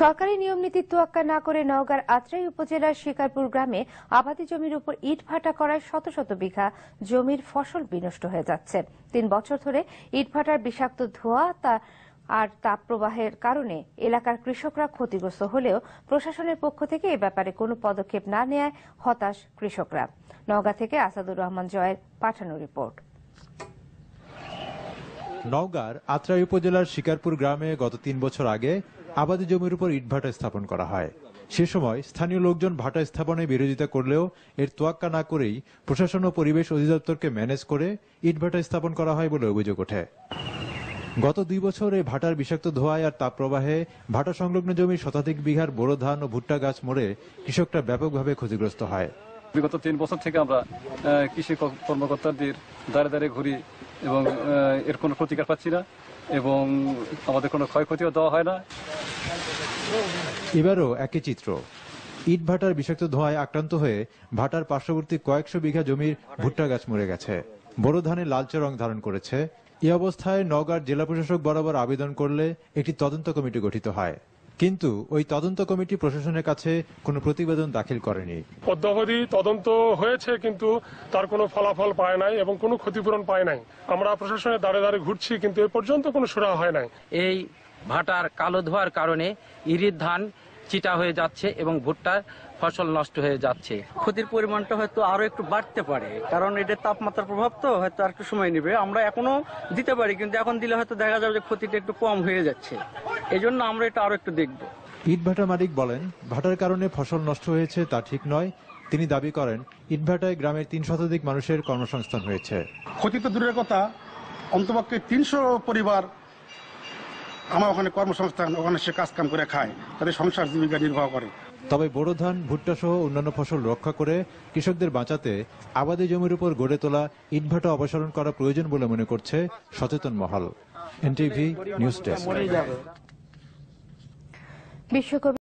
সরকারি নিয়ম নীতি তোয়াক্কা না করে নওগাঁর আত্রাই উপজেলার শিকারপুর গ্রামে আবাদি জমির উপর ইট ভাটা করায় শত শত বিঘা জমির ফসল বিনষ্ট হয়ে যাচ্ছে। তিন বছর ধরে ইট ভাটার বিষাক্ত ধোঁয়া তা আর তাপ প্রবাহের কারণে এলাকার কৃষকরা ক্ষতিগ্রস্ত হলেও প্রশাসনের পক্ষ থেকে এ ব্যাপারে কোনো পদক্ষেপ না নেয় হতাশ কৃষকরা। নওগাঁ থেকে আসাদুর রহমান জয়ের পাঠানো রিপোর্ট। নওগাঁর আত্রাই উপজেলার শিকারপুর গ্রামে গত তিন বছর আগে আবাদি জমির উপর ইটভাটা স্থাপন করা হয়। সে সময় স্থানীয় লোকজন ভাটা স্থাপনে বিরোধিতা করলেও এর তোয়াক্কা না করেই প্রশাসন ও পরিবেশ অধিদপ্তরকে ম্যানেজ করে ইটভাটা স্থাপন করা হয় বলে অভিযোগ ওঠে। গত দুই বছর এই ভাটার বিষাক্ত ধোঁয়ায় আর তাপপ্রবাহে ভাটা সংলগ্ন জমির শতাধিক বিঘার বোরো ধান ও ভুট্টা গাছ মরে কৃষকরা ব্যাপকভাবে ক্ষতিগ্রস্ত হয়। বিগত তিন বছর থেকে আমরা কৃষি কর্মকর্তাদের দাঁড়ে দাঁড়িয়ে ঘুরি এবং এর কোনো প্রতিকার পাচ্ছি না এবং আমাদের কোনো ক্ষয়ক্ষতিও দেওয়া হয় না। এবারও একই চিত্র। ইট ভাটার বিষাক্ত ধোঁয়ায় আক্রান্ত হয়ে ভাটার পার্শ্ববর্তী কয়েকশো বিঘা জমির ভুট্টা গাছ মরে গেছে। বড় ধানে লালচে রং ধারণ করেছে। এ অবস্থায় নওগাঁর জেলা প্রশাসক বরাবর আবেদন করলে একটি তদন্ত কমিটি গঠিত হয়। কিন্তু ওই তদন্ত কমিটি প্রশাসনের কাছে কোনো প্রতিবেদন দাখিল করেনি। অদ্যাবধি তদন্ত হয়েছে কিন্তু তার কোনো ফলাফল পায় নাই এবং কোনো ক্ষতিপূরণ পায় নাই। আমরা প্রশাসনের দাঁড়ে দাঁড়ে ঘুরছি কিন্তু এ পর্যন্ত কোনো সুরা হয় নাই। এই ভাটার কালো ধোয়ার কারণে ইরির ধান চিটা হয়ে যাচ্ছে এবং ভুট্টার ফসল নষ্ট হয়ে যাচ্ছে। ক্ষতির পরিমাণটা হয়তো আরও একটু বাড়তে পারে কারণ এটার তাপমাত্রার প্রভাব তো হয়তো আর একটু সময় নেবে। আমরা এখনও দিতে পারি কিন্তু এখন দিলে হয়তো দেখা যাবে যে ক্ষতিটা একটু কম হয়ে যাচ্ছে। এই জন্য আমরা এটা আরও একটু দেখব। ইটভাটা মালিক বলেন ভাটার কারণে ফসল নষ্ট হয়েছে তা ঠিক নয়। তিনি দাবি করেন ইটভাটায় গ্রামের তিন শতাধিক মানুষের কর্মসংস্থান হয়েছে। ক্ষতি তো দূরের কথা অন্তপক্ষে তিনশো পরিবার আমার ওখানে কর্মসংস্থান ওখানে সে কাজ কাম করে খায় তাদের সংসার জীবিকা নির্বাহ করে। তবে বোরো ধান ভুট্টা সহ অন্যান্য ফসল রক্ষা করে কৃষকদের বাঁচাতে আবাদি জমির উপর গড়ে তোলা ইটভাটা অপসারণ করা প্রয়োজন বলে মনে করছে সচেতন মহল। NTV news desk. বিশ্বকবি